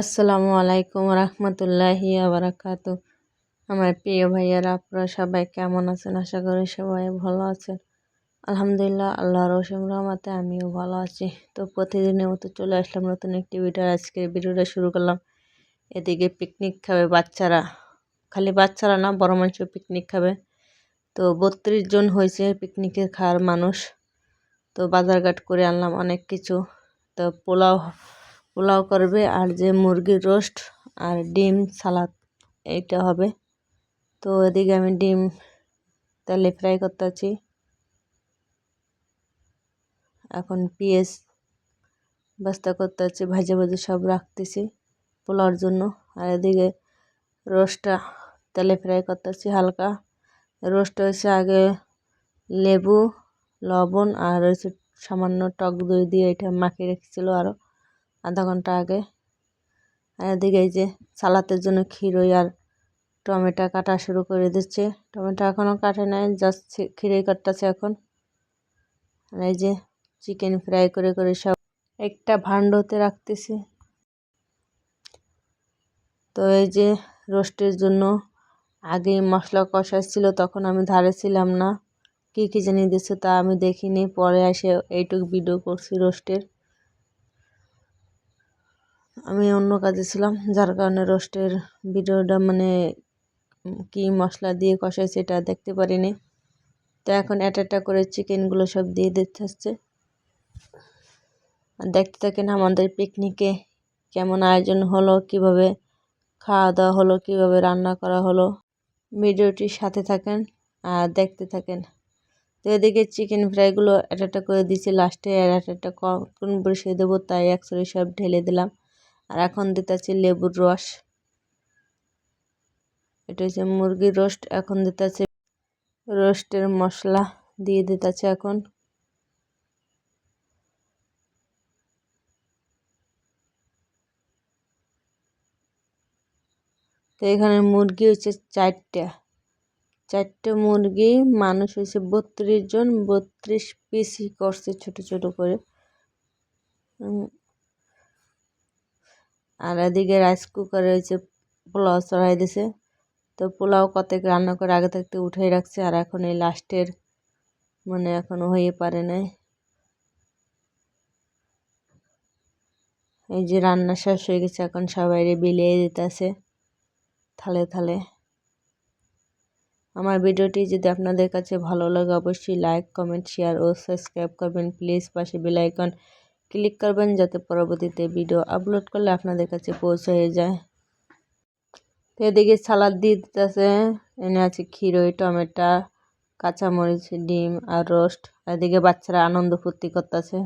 আসসালামু আলাইকুম রহমতুল্লাহি আবরাকাত আমার প্রিয় ভাইয়ারা, আপনারা সবাই কেমন আছেন? আশা করি সবাই ভালো আছেন। আলহামদুলিল্লাহ আল্লাহ রসিম রহমাতে আমিও ভালো আছি। তো প্রতিদিনের মতো চলে আসলাম নতুন একটি ভিডিও আজকের ভিডিওটা শুরু করলাম, এদিকে পিকনিক খাবে বাচ্চারা। খালি বাচ্চারা না, বড় মানুষও পিকনিক খাবে। তো বত্রিশ জন হয়েছে পিকনিকের খাওয়ার মানুষ। তো বাজারঘাট করে আনলাম অনেক কিছু। তো পোলাও পোলাও করবে আর যে মুরগির রোস্ট আর ডিম সালাদ, এইটা হবে। তো এদিকে আমি ডিম তেলে ফ্রাই করতে আছি এখন পেঁয়াজ বাস্তা করতে আছি ভাজে ভাজে সব রাখতেছি পোলাওর জন্য। আর এদিকে রোস্টটা তেলে ফ্রাই করতে আছি হালকা। রোস্ট হয়েছে আগে লেবু, লবণ আর হয়েছে সামান্য টক দই দিয়ে এটা মাখিয়ে রেখেছিলো আরও আধা ঘণ্টা আগে। এদিকে এই যে সালাতের জন্য ক্ষীরই আর টমেটো কাটা শুরু করে দিচ্ছে। টমেটো এখনও কাটে নাই, জাস্ট ক্ষীরই কাটতেছে এখন। আর এই যে চিকেন ফ্রাই করে করে সব একটা ভাণ্ডতে রাখতেছি। তো এই যে রোস্টের জন্য আগে মশলা কষা ছিল, তখন আমি ধারে ছিলাম না। কী কী জানিয়ে দিচ্ছে তা আমি দেখিনি, পরে এসে এইটুকু ভিডিও করছি রোস্টের। আমি অন্য কাজে ছিলাম, যার কারণে রোস্টের ভিডিওটা মানে কি মশলা দিয়ে কষাই সেটা দেখতে পারিনি। তো এখন একটা করে চিকেনগুলো সব দিয়ে দিতে হচ্ছে। আর দেখতে থাকেন আমাদের পিকনিকে কেমন আয়োজন হলো, কীভাবে খাওয়া দাওয়া হলো, কীভাবে রান্না করা হলো। ভিডিওটির সাথে থাকেন আর দেখতে থাকেন। তো এদিকে চিকেন ফ্রাইগুলো একটা একটা করে দিয়েছি, লাস্টে আর একটা কোন বসিয়ে দেবো, তাই একসাথে সব ঢেলে দিলাম। আর এখন দিতেছি লেবুর রস। এটা হচ্ছে মুরগির রোস্ট, এখন দিতেছে রোস্টের মশলা দিয়ে দিতেছে এখন। তো এখানে মুরগি হচ্ছে চারটা। চারটে মুরগি, মানুষ হয়েছে বত্রিশ জন, বত্রিশ পিসই করছে ছোট ছোট করে। আর এদিকে রাইস কুকার হচ্ছে পোলাও চড়াই দিছে। তো পোলাও কতক রান্না করে আগে থাকতে উঠেই রাখছে, আর এখন এই লাস্টের মানে এখনও হয়ে পারে নাই। এই যে রান্না শেষ হয়ে গেছে, এখন সবাই বিলিয়ে দিতেছে থালে থালে। আমার ভিডিওটি যদি আপনাদের কাছে ভালো লাগে, অবশ্যই লাইক কমেন্ট শেয়ার ও সাবস্ক্রাইব করবেন। প্লিজ পাশে বেলাইকন ক্লিক করবেন যাতে পরবর্তীতে ভিডিও আপলোড করলে আপনাদের কাছে পৌঁছে যায়। তো এদিকে সালাদ দিয়ে দিতেছে। এনে আছে ক্ষীরই, টমেটা, কাঁচামরিচ, ডিম আর রোস্ট। এদিকে বাচ্চারা আনন্দ ফুর্তি করতেছে।